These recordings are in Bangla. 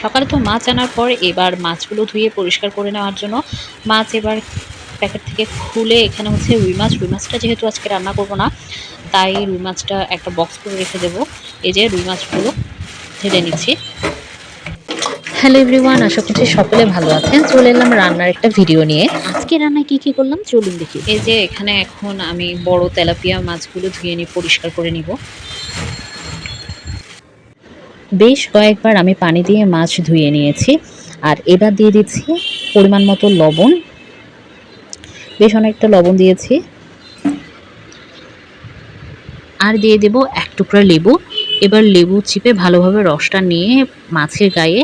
সকালে তো মাছ আনার পর এবার মাছগুলো ধুয়ে পরিষ্কার করে নেওয়ার জন্য মাছ এবার প্যাকেট থেকে খুলে এখানে হচ্ছে রুই মাছ। রুই মাছটা যেহেতু আজকে রান্না করব না তাই রুই মাছটা একটা বক্স করে রেখে দেবো। এই যে রুই মাছগুলো ঢেলে নিচ্ছি। হ্যালো এভরিওয়ান আশা করছি সকলে ভালো আছেন। চলে এলাম রান্নার একটা ভিডিও নিয়ে। আজকে রান্নায় কি কি করলাম চলুন দেখি। এই যে এখানে এখন আমি বড় তেলাপিয়া মাছগুলো ধুয়ে নিয়ে পরিষ্কার করে নিব। বেশ কয়েকবার আমি পানি দিয়ে মাছ ধুয়ে নিয়েছি। আর এবার দিয়ে দিচ্ছি পরিমাণ মতো লবণ। বেশ অনেকটা লবণ দিয়েছি। আর দিয়ে দেব এক টুকরা লেবু। এবার লেবু চিপে ভালোভাবে রসটা নিয়ে মাছের গায়ে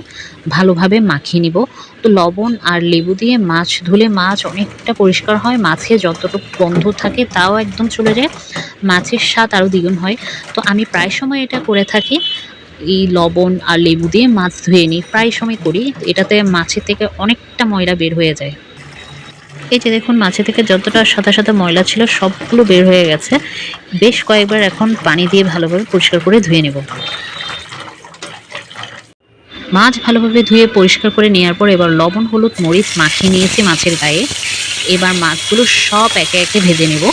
ভালোভাবে মাখিয়ে নিব। তো লবণ আর লেবু দিয়ে মাছ ধুলে মাছ অনেকটা পরিষ্কার হয়। মাছে যতটুকু গন্ধ থাকে তাও একদম চলে যায়। মাছের স্বাদ আরও দ্বিগুণ হয়। তো আমি প্রায় সময় এটা করে থাকি। এই লবণ আর লেবু দিয়ে মাছ ধুয়ে নিই। প্রায় সময় করি। এটাতে মাছের থেকে অনেকটা ময়লা বের হয়ে যায়। এই যে দেখুন মাছের থেকে যতটা সাদা সাদা ময়লা ছিল সবগুলো বের হয়ে গেছে। বেশ কয়েকবার এখন পানি দিয়ে ভালোভাবে পরিষ্কার করে ধুয়ে নেব। মাছ ভালোভাবে ধুয়ে পরিষ্কার করে নেওয়ার পর এবার লবণ, হলুদ, মরিচ মাখিয়ে নিয়েছি মাছের গায়ে। এবার মাছগুলো সব একে একে ভেজে নেব।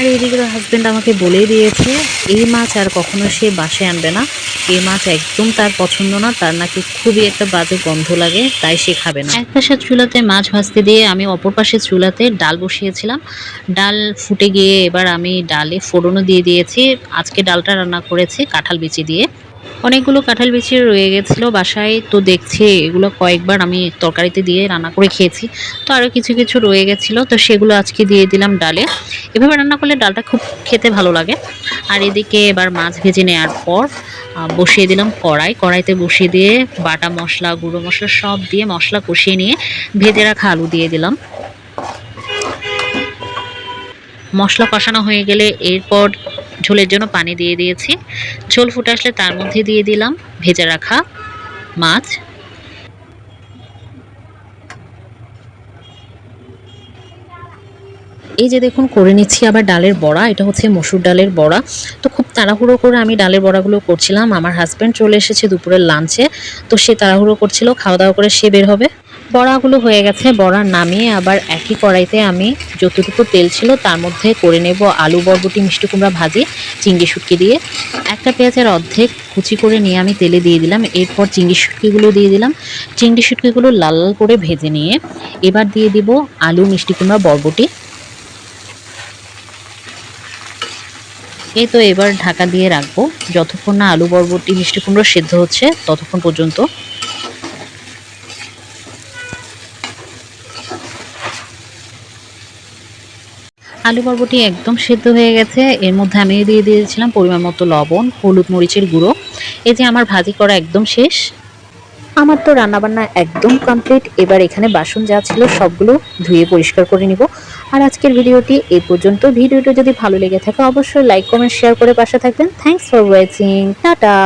আর এদিকে হাজব্যান্ড আমাকে বলে দিয়েছে, এই মাছ আর কখনো সে বাসে আনবে না। এই মাছ একদম তার পছন্দ না, তার নাকি খুবই একটা বাজে গন্ধ লাগে, তাই সে খাবে না। এক পাশে চুলাতে মাছ ভাজতে দিয়ে আমি অপর পাশে চুলাতে ডাল বসিয়েছিলাম। ডাল ফুটে গিয়ে এবার আমি ডালে ফোড়নও দিয়ে দিয়েছি। আজকে ডালটা রান্না করেছি কাঁঠাল বিচি দিয়ে। অনেকগুলো কাঁঠাল বিচি রয়ে গেছিল বাসায়, তো দেখছি এগুলো কয়েকবার আমি তরকারিতে দিয়ে রান্না করে খেয়েছি। তো আরও কিছু কিছু রয়ে গেছিল, তো সেগুলো আজকে দিয়ে দিলাম ডালে। এভাবে রান্না করলে ডালটা খুব খেতে ভালো লাগে। আর এদিকে এবার মাছ ভেজে নেওয়ার পর বসিয়ে দিলাম কড়াই। কড়াইতে বসিয়ে দিয়ে বাটা মশলা, গুঁড়ো মশলা সব দিয়ে মশলা কষিয়ে নিয়ে ভেজে রাখা আলু দিয়ে দিলাম। মশলা কষানো হয়ে গেলে এরপর ঝোলের জন্য পানি দিয়ে দিয়েছি। ঝোল ফুটে আসলে তার মধ্যে দিয়ে দিলাম ভেজে রাখা মাছ। এই যে দেখুন, করে নিচ্ছি আবার ডালের বড়া, এটা হচ্ছে মসুর ডালের বড়া। তো খুব তাড়াহুড়ো করে আমি ডালের বড়াগুলো করছিলাম। আমার হাজব্যান্ড চলে এসেছে দুপুরের লাঞ্চে তো সে তাড়াহুড়ো করছিল, খাওয়া দাওয়া করে সে বের হবে। বড়াগুলো হয়ে গেছে, বড়া নামিয়ে আবার একই কড়াইতে আমি যতটুকু তেল ছিল তার মধ্যে করে নেব আলু, বরবটি, মিষ্টি কুমড়া ভাজি, চিংড়ি শুটকি দিয়ে। একটা পেঁয়াজের অর্ধেক কুচি করে নিয়ে আমি তেলে দিয়ে দিলাম, এরপর চিংড়ি শুটকিগুলো দিয়ে দিলাম। চিংড়ি শুটকিগুলো লাল লাল করে ভেজে নিয়ে এবার দিয়ে দিব আলু, মিষ্টি কুমড়া, বরবটি। এই তো এবার ঢাকা দিয়ে রাখব। যতক্ষণ না আলু, বরবটি, মিষ্টি কুমড়ো সেদ্ধ হচ্ছে, ততক্ষণ পর্যন্ত আলু বরবটি একদম সেদ্ধ হয়ে গেছে। এর মধ্যে আমি দিয়ে দিয়েছিলাম পরিমাণ মতো লবণ, হলুদ মরিচের গুঁড়ো। এই যে আমার ভাজি করা একদম শেষ। আমার তো রান্নাবান্না একদম কমপ্লিট এবার এখানে বাসন যা ছিল সবগুলো ধুয়ে পরিষ্কার করে নিব। আর আজকের ভিডিওটি এ পর্যন্ত। ভিডিওটি যদি ভালো লেগে থাকে, অবশ্যই লাইক কমেন্ট শেয়ার করে পাশে থাকবেন। Thanks for watching tata.